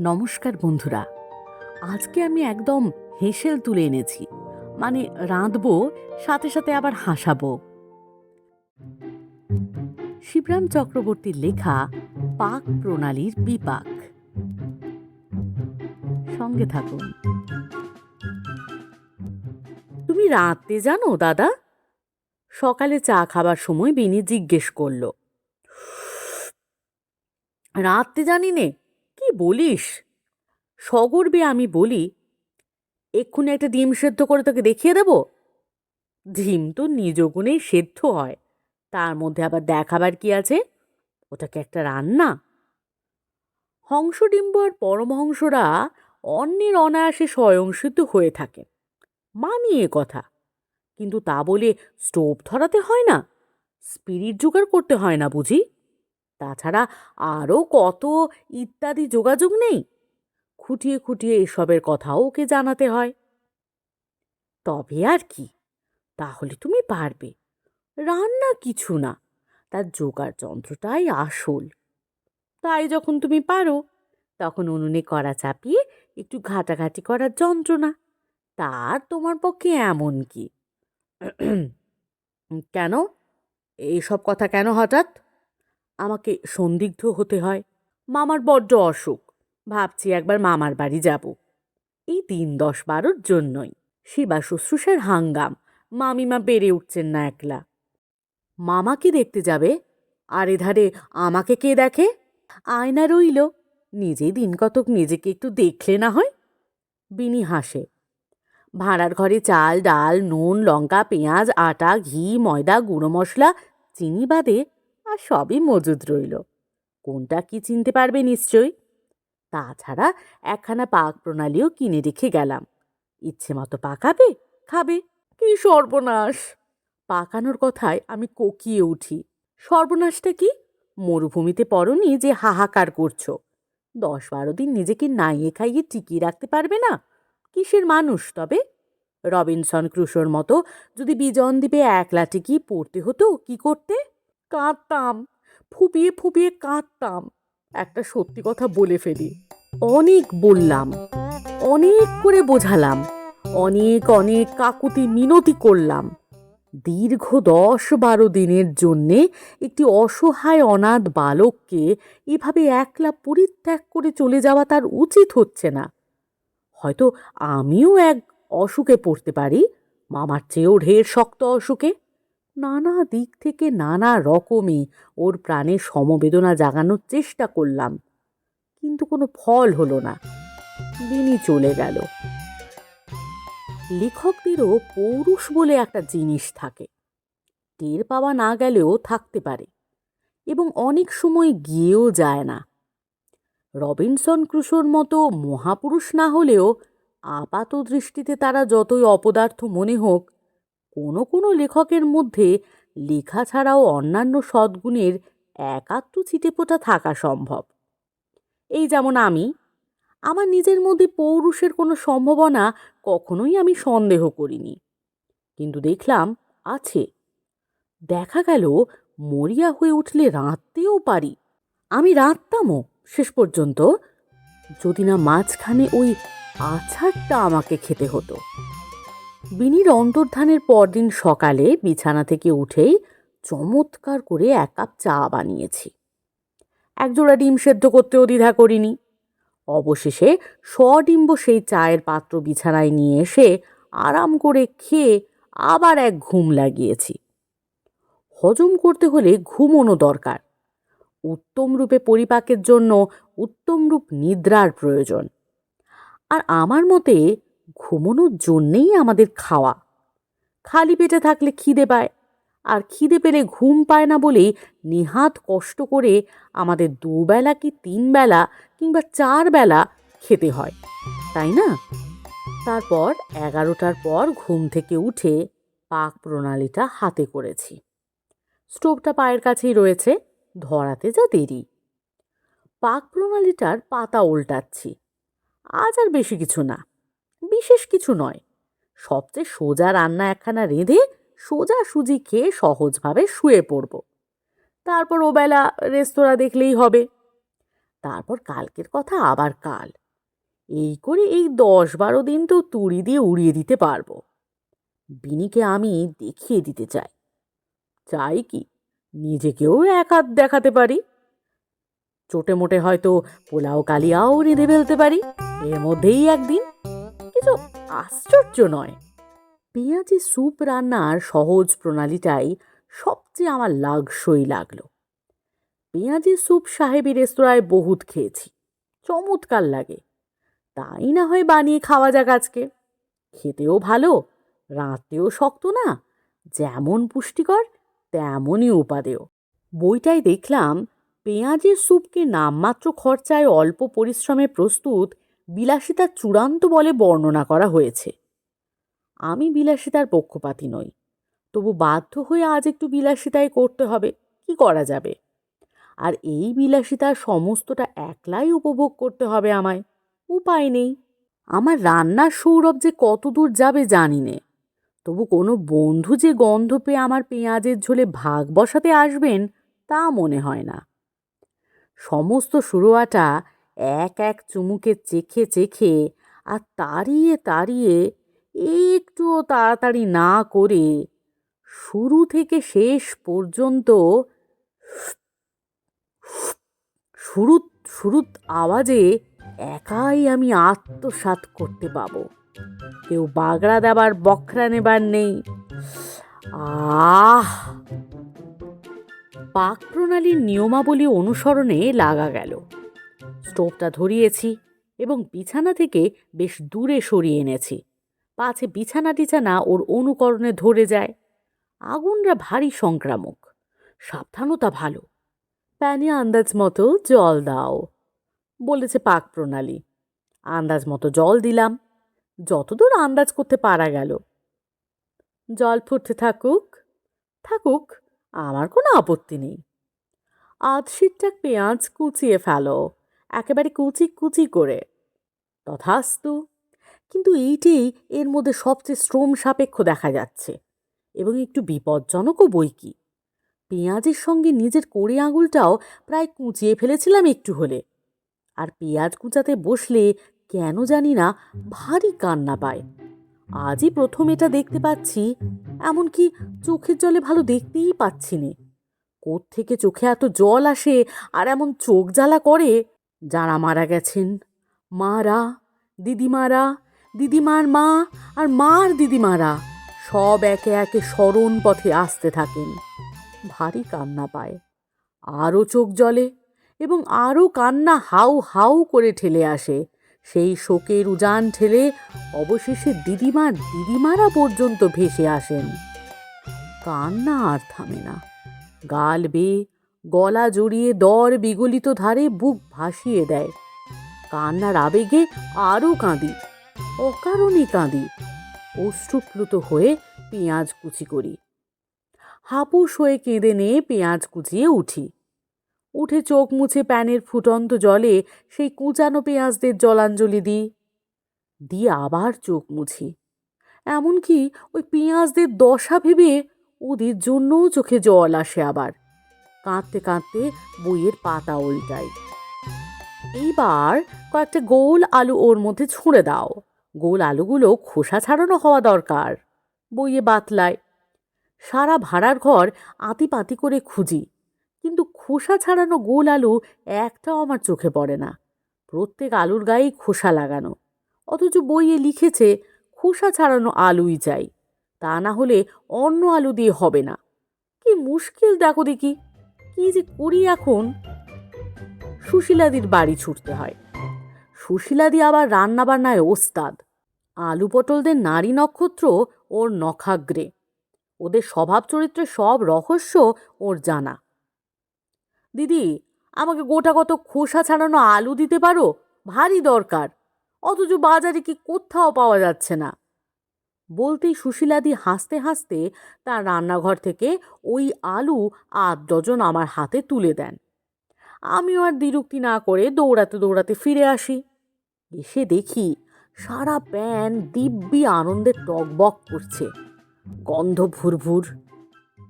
নমস্কার বন্ধুরা। আজকে আমি একদম হেসেল তুলে এনেছি। মানে রাঁধবো, সাথে সাথে আবার হাসাবো। শিবরাম চক্রবর্তীর লেখা পাক প্রণালীর বিপাক। সঙ্গে থাকুন। তুমি রাঁধতে জানো, দাদা? সকালে চা খাবার সময় বিনি জিজ্ঞেস করল। রাঁধতে জানি নে কি বলিস? সগর্বে আমি বলি, এক্ষুনি একটা ডিম সেদ্ধ করে তোকে দেখিয়ে দেব। ডিম তো নিজ গুণেই সেদ্ধ হয়, তার মধ্যে আবার দেখাবার কি আছে? ওটাকে একটা রান্না। হংস ডিম্ব আর পরমহংসরা অন্যের অনায়াসে স্বয়ংসিদ্ধ হয়ে থাকে। মানি এ কথা, কিন্তু তা বলে স্টোভ ধরাতে হয় না, স্পিরিট জোগাড় করতে হয় না বুঝি? তাছাড়া আরও কত ইত্যাদি যোগাযোগ নেই। খুঁটিয়ে খুঁটিয়ে এসবের কথাও ওকে জানাতে হয়। তবে আর কি, তাহলে তুমি পারবে। রান্না কিছু না, তার জোগাড় যন্ত্রটাই আসল। তাই যখন তুমি পারো, তখন উনুনে কড়া চাপিয়ে একটু ঘাটাঘাটি করার যন্ত্রণা, তার তোমার পক্ষে এমন কি? কেন? এইসব কথা কেন হঠাৎ? আমাকে সন্দিগ্ধ হতে হয়। মামার বড্ড অসুখ। ভাবছি একবার মামার বাড়ি যাব। এই দিন দশ বারোর জন্যই শিবা শুশ্রূষার হাঙ্গাম। মামিমা বেড়ে উঠছেন না একলা। মামাকে দেখতে যাবে? আর এধারে আমাকে কে দেখে? আয়না রইল। নিজেই দিন কতক নিজেকে একটু দেখলে না হয়। বিনি হাসে। ভাড়ার ঘরে চাল, ডাল, নুন, লঙ্কা, পেঁয়াজ, আটা, ঘি, ময়দা, গুঁড়ো মশলা, চিনি বাদে সবই মজুদ রইল। কোনটা কি চিনতে পারবে নিশ্চয়ই? তাছাড়া একখানা পাক প্রণালীও কিনে রেখে গেলাম। ইচ্ছে মতো পাকাবে? খাবে? কি সর্বনাশ! পাকানোর কথায় আমি কোকিয়ে উঠি। সর্বনাশটা কি? মরুভূমিতে পড়নি যে হাহাকার করছ। দশ বারো দিন নিজেকে নাইয়ে খাইয়ে টিকিয়ে রাখতে পারবে না? কিসের মানুষ তবে? রবিনসন ক্রুশোর মতো যদি বিজন দ্বীপে একলা টিকি পড়তে হতো কি করতে? কাঁদতাম, ফুপিয়ে ফুপিয়ে কাঁদতাম। একটা সত্যি কথা বলে ফেলি, অনেক বললাম, অনেক করে বোঝালাম, অনেক অনেক কাকুতি মিনতি করলাম। দীর্ঘ দশ বারো দিনের জন্যে একটি অসহায় অনাথ বালককে এভাবে একলা পরিত্যাগ করে চলে যাওয়া তার উচিত হচ্ছে না। হয়তো আমিও এক অসুখে পড়তে পারি, মামার চেয়েও ঢের শক্ত অসুখে। নানা দিক থেকে নানা রকমে ওর প্রাণে সমবেদনা জাগানোর চেষ্টা করলাম। কিন্তু কোনো ফল হলো না। দিনই চলে গেল। লেখকদেরও পৌরুষ বলে একটা জিনিস থাকে। টের পাওয়া না গেলেও থাকতে পারে এবং অনেক সময় গিয়েও যায় না। রবিনসন ক্রুশোর মতো মহাপুরুষ না হলেও আপাত দৃষ্টিতে তারা যতই অপদার্থ মনে হোক কোনো কোনো লেখকের মধ্যে লেখা ছাড়াও অন্যান্য সদ্গুণের একাত্ম ছিটেফোঁটা থাকা সম্ভব। এই যেমন আমি, আমার নিজের মধ্যে পৌরুষের কোনো সম্ভাবনা কখনোই আমি সন্দেহ করিনি। কিন্তু দেখলাম আছে। দেখা গেল মরিয়া হয়ে উঠলে রাঁধতেও পারি। আমি রাঁধতামও শেষ পর্যন্ত। যদি না মাঝখানে ওই আছাড়টা আমাকে খেতে হতো। বিনির অন্তর্ধানের পরদিন সকালে বিছানা থেকে উঠেই চমৎকার করে এক কাপ চা বানিয়েছি। একজোড়া ডিম সেদ্ধ করতেও দ্বিধা করিনি। অবশেষে সডিম্ব সেই চায়ের পাত্র বিছানায় নিয়ে এসে আরাম করে খেয়ে আবার এক ঘুম লাগিয়েছি। হজম করতে হলে ঘুমোনো দরকার। উত্তম রূপে পরিপাকের জন্য উত্তম রূপ নিদ্রার প্রয়োজন। আর আমার মতে ঘুমোনোর জন্যেই আমাদের খাওয়া। খালি পেটে থাকলে খিদে পায়, আর খিদে পেলে ঘুম পায় না বলেই নেহাত কষ্ট করে আমাদের দুবেলা কি তিন বেলা কিংবা চার বেলা খেতে হয়, তাই না? তারপর এগারোটার পর ঘুম থেকে উঠে পাক প্রণালীটা হাতে করেছি। স্টোভটা পায়ের কাছেই রয়েছে, ধরাতে যা দেরি। পাক প্রণালীটার পাতা উল্টাচ্ছি, আজ আর বেশি কিছু না। বিশেষ কিছু নয়। সবচেয়ে সোজা রান্না একখানা রেঁধে সোজা সুজি খেয়ে সহজভাবে শুয়ে পড়ব। তারপর ওবেলা রেস্তোরাঁ দেখলেই হবে। তারপর কালকের কথা আবার কাল। এই করে এই দশ বারো দিন তো তুড়ি দিয়ে উড়িয়ে দিতে পারব। বিনিকে আমি দেখিয়ে দিতে চাই। চাই কি? নিজেকেও এক হাত দেখাতে পারি? চোটে মোটে হয়তো পোলাও কালিয়াও রেঁধে ফেলতে পারি? এর মধ্যেই একদিন কিছু আশ্চর্য নয়। পেঁয়াজি স্যুপ রান্নার সহজ প্রণালীটাই সবচেয়ে আমার লাগসই লাগল। পেঁয়াজি স্যুপ সাহেবী রেস্তোরাঁয় বহুত খেয়েছি, চমৎকার লাগে। তাই না হয় বানিয়ে খাওয়া যাক আজকে। খেতেও ভালো, রাঁধতেও শক্ত না, যেমন পুষ্টিকর, তেমনই উপাদেয়। বইটায় দেখলাম, পেঁয়াজের স্যুপকে নামমাত্র খরচায় অল্প পরিশ্রমে প্রস্তুত বিলাসিতার চূড়ান্ত বলে বর্ণনা করা হয়েছে। আমি বিলাসিতার পক্ষপাতী নই। তবু বাধ্য হয়ে আজ একটু বিলাসিতাই করতে হবে, কি করা যাবে? আর এই বিলাসিতার সমস্তটা একলাই উপভোগ করতে হবে আমায়, উপায় নেই। আমার রান্নার সৌরভ যে কত দূর যাবে জানি নে। তবু কোনো বন্ধু যে গন্ধ পেয়ে আমার পেঁয়াজের ঝোলে ভাগ বসাতে আসবেন তা মনে হয় না। সমস্ত শুরুয়াটা এক এক চুমুকে চেখে চেখে আর তাড়িয়ে তাড়িয়ে একটুও তাড়াতাড়ি না করে শুরু থেকে শেষ পর্যন্ত শুরুত শুরুত আওয়াজে একাই আমি আত্মসাৎ করতে পাবো। কেউ বাগড়া দেবার বখরা নেবার নেই। আহ! পাক প্রণালীর নিয়মাবলী অনুসরণে লাগা গেল। স্টোভটা ধরিয়েছি এবং বিছানা থেকে বেশ দূরে সরিয়ে এনেছি। পাছে বিছানা টিছানা ওর অনুকরণে ধরে যায়। আগুনরা ভারী সংক্রামক। সাবধানতা ভালো। প্যানে আন্দাজ মতো জল দাও, বলেছে পাক প্রণালী। আন্দাজ মতো জল দিলাম। যতদূর আন্দাজ করতে পারা গেল। জল ফুটতে থাকুক থাকুক, আমার কোনো আপত্তি নেই। আধ সিটটা পেঁয়াজ কুচিয়ে ফেলো। একেবারে কুচি কুচি করে। তথাস্তু, কিন্তু এইটাই এর মধ্যে সবচেয়ে শ্রম সাপেক্ষ দেখা যাচ্ছে এবং একটু বিপজ্জনকও বই কি। পেঁয়াজের সঙ্গে নিজের কড়ি আঙুলটাও প্রায় কুঁচিয়ে ফেলেছিলাম একটু হলে। আর পেঁয়াজ কুচাতে বসলে কেন জানি না ভারী কান্না পায়। আজই প্রথম এটা দেখতে পাচ্ছি, এমনকি চোখের জলে ভালো দেখতেই পাচ্ছি নে। থেকে চোখে এত জল আসে আর এমন চোখ জ্বালা করে? যারা মারা গেছেন। মারা, দিদিমারা, দিদিমার মা আর মার দিদিমারা সব একে একে স্মরণ পথে আসতে থাকেন। ভারী কান্না পায়। আরও চোখ জলে এবং আরও কান্না হাউ হাউ করে ঠেলে আসে। সেই শোকের উজান ঠেলে অবশেষে দিদিমার দিদিমারা পর্যন্ত ভেসে আসেন। কান্না আর থামে না। গাল বেয়ে গলা জড়িয়ে দর বিগলিত ধারে বুক ভাসিয়ে দেয়। কান্নার আবেগে আরও কাঁদি, অকারণে কাঁদি। অশ্রুপ্লুত হয়ে পেঁয়াজ কুচি করি। হাপুস হয়ে কেঁদে নিয়ে পেঁয়াজ কুচিয়ে উঠি। উঠে চোখ মুছে প্যানের ফুটন্ত জলে সেই কুঁচানো পেঁয়াজদের জলাঞ্জলি দিই। দিয়ে আবার চোখ মুছি। এমনকি ওই পেঁয়াজদের দশা ভেবে ওদের জন্যও চোখে জল আসে আবার। কাঁদতে কাঁদতে বইয়ের পাতা উল্টাই এইবার কয়েকটা গোল আলু ওর মধ্যে ছুঁড়ে দাও। গোল আলুগুলো খোসা ছাড়ানো হওয়া দরকার। বইয়ে বাতলায়, সারা ভাড়ার ঘর আতি পাতি করে খুঁজি, কিন্তু খোসা ছাড়ানো গোল আলু একটাও আমার চোখে পড়ে না। প্রত্যেক আলুর গায়েই খোসা লাগানো, অথচ বইয়ে লিখেছে, খোসা ছাড়ানো আলুই চাই, তা না হলে অন্য আলু দিয়ে হবে না। কি মুশকিল দেখো দেখি। কি যে করি এখন? সুশীলাদির বাড়ি ছুটতে হয়। সুশীলাদি আবার রান্নাবান্নায় ওস্তাদ। আলু পটলদের নারী নক্ষত্র ওর নখাগ্রে। ওদের স্বভাব চরিত্রের সব রহস্য ওর জানা। দিদি, আমাকে গোটা কত খোসা ছাড়ানো আলু দিতে পারো? ভারী দরকার। অথচ বাজারে কি কোথাও পাওয়া যাচ্ছে না। বলতেই সুশীলাদি হাসতে হাসতে তার রান্নাঘর থেকে ওই আলু আধ ডজন আমার হাতে তুলে দেন। আমিও আর দ্বিরুক্তি না করে দৌড়াতে দৌড়াতে ফিরে আসি। এসে দেখি সারা প্যান দিব্যি আনন্দে টকবক করছে। গন্ধ ভুরভুর।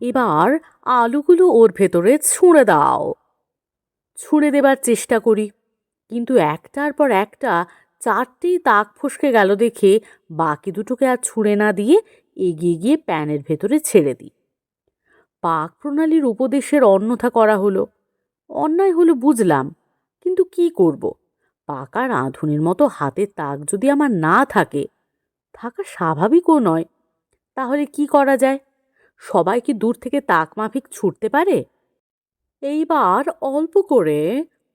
এবার আলুগুলো ওর ভেতরে ছুঁড়ে দাও। ছুঁড়ে দেবার চেষ্টা করি, কিন্তু একটার পর একটা চারটেই তাক ফসকে গেল দেখে বাকি দুটোকে আর ছুঁড়ে না দিয়ে এগিয়ে গিয়ে প্যানের ভেতরে ছেড়ে দিই। পাক প্রণালীর উপদেশের অন্যথা করা হলো। অন্যায় হলো বুঝলাম, কিন্তু কি করব? পাকা রাঁধুনির মতো হাতের তাক যদি আমার না থাকে, থাকা স্বাভাবিকও নয়। তাহলে কি করা যায়? সবাই কি দূর থেকে তাক মাফিক ছুটতে পারে? এইবার অল্প করে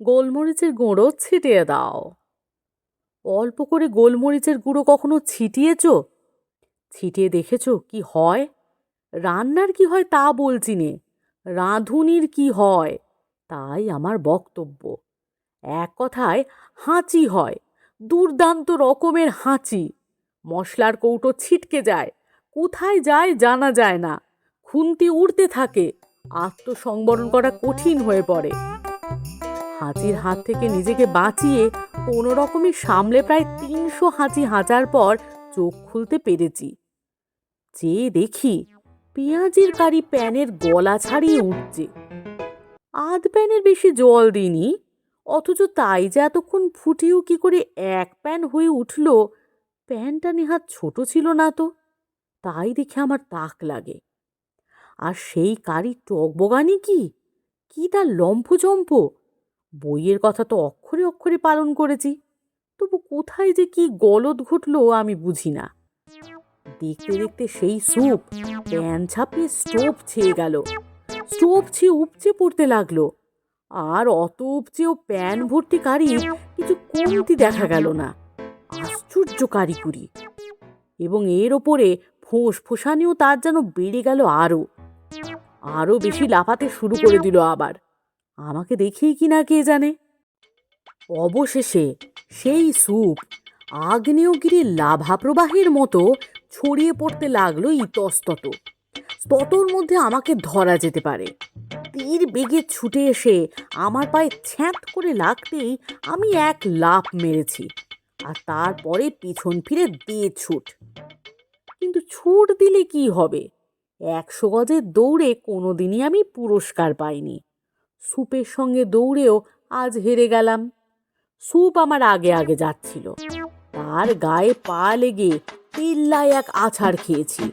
গোলমরিচের গুঁড়ো ছিটিয়ে দাও। অল্প করে গোলমরিচের গুঁড়ো কখনো ছিটিয়েছ? ছিটিয়ে দেখেছ কি হয়? রান্নার কি হয় তা বলছি নে। রাঁধুনির কি হয়? তাই আমার বক্তব্য। এক কথায়, হাঁচি হয়। দুর্দান্ত রকমের হাঁচি। মশলার কৌটো ছিটকে যায়। কোথায় যায় জানা যায় না। খুন্তি উড়তে থাকে। আত্মসংবরণ করা কঠিন হয়ে পড়ে। হাঁচির হাত থেকে নিজেকে বাঁচিয়ে কোনো রকমে সামলে প্রায় তিনশো হাঁচি হাঁচার পর চোখ খুলতে পেরেছি। চেয়ে দেখি পেঁয়াজির কারি প্যানের গলা ছাড়িয়ে উঠছে। আধ প্যানের বেশি জল দিইনি, অথচ তাই যে এতক্ষণ ফুটিয়েও কি করে এক প্যান হয়ে উঠল, প্যানটা নেহাত ছোট ছিল না তো, তাই দেখে আমার তাক লাগে। আর সেই কারি টকবগানি কি? কি তার লম্ফজম্প বইয়ের কথা তো অক্ষরে অক্ষরে পালন করেছি। তবু কোথায় যে কি গলদ ঘটলো আমি বুঝি না। দেখতে দেখতে সেই স্যুপ প্যান ছাপিয়ে স্টোভ ছেয়ে গেল। স্টোভ ছেয়ে উপচে পড়তে লাগল। আর অত উপচেও প্যান ভর্তি কারি কিছু কমতি দেখা গেল না। আশ্চর্য কারিকুরি। এবং এর ওপরে ফোঁস ফোঁসানিও তার যেন বেড়ে গেল আরও। আরও বেশি লাফাতে শুরু করে দিল আবার। আমাকে দেখেই কি না কে জানে? অবশেষে সেই স্যুপ আগ্নেয়গিরির লাভা প্রবাহের মতো ছড়িয়ে পড়তে লাগল ইতস্তত। ততর মধ্যে আমাকে ধরা যেতে পারে। তীর বেগে ছুটে এসে আমার পায়ে ছ্যাঁত করে লাগতেই আমি এক লাফ মেরেছি আর তারপরে পিছন ফিরে দিয়ে ছুট। কিন্তু ছুট দিলে কি হবে? একশো গজের দৌড়ে কোনো দিনই আমি পুরস্কার পাইনি। স্যুপের সঙ্গে দৌড়েও আজ হেরে গেলাম। স্যুপ আমার আগে আগে যাচ্ছিল। তার গায়ে পা লেগে পিল্লায় এক আছাড় খেয়েছি।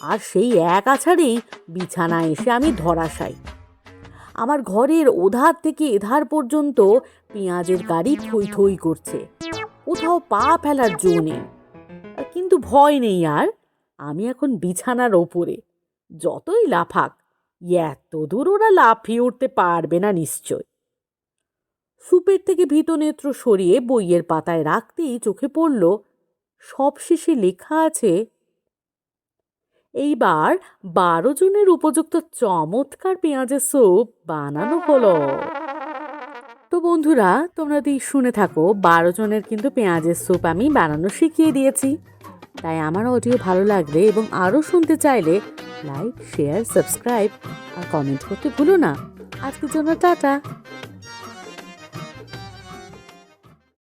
আর সেই এক আছাড়েই বিছানায় এসে আমি ধরাশাই আমার ঘরের ওধার থেকে এধার পর্যন্ত পেঁয়াজের গাড়ি থই থই করছে। কোথাও পা ফেলার জো নেই। কিন্তু ভয় নেই আর। আমি এখন বিছানার ওপরে। যতই লাফাক এত দূর ওরা লাফিয়ে উঠতে পারবে না নিশ্চয়। সুপের থেকে ভীত নেত্র সরিয়ে বইয়ের পাতায় রাখতেই চোখে পড়ল, সবশেষে লেখা আছে, এইবার বারো জনের উপযুক্ত চমৎকার পেঁয়াজের স্যুপ বানানো হলো। তো বন্ধুরা, তোমরা যদি শুনে থাকো, বারো জনের কিন্তু পেঁয়াজের স্যুপ আমি বানানো শিখিয়ে দিয়েছি। তাই আমার অডিও ভালো লাগলে এবং আরও শুনতে চাইলে লাইক শেয়ার সাবস্ক্রাইব আর কমেন্ট করতে ভুলো না। আজকের জন্য টাটা।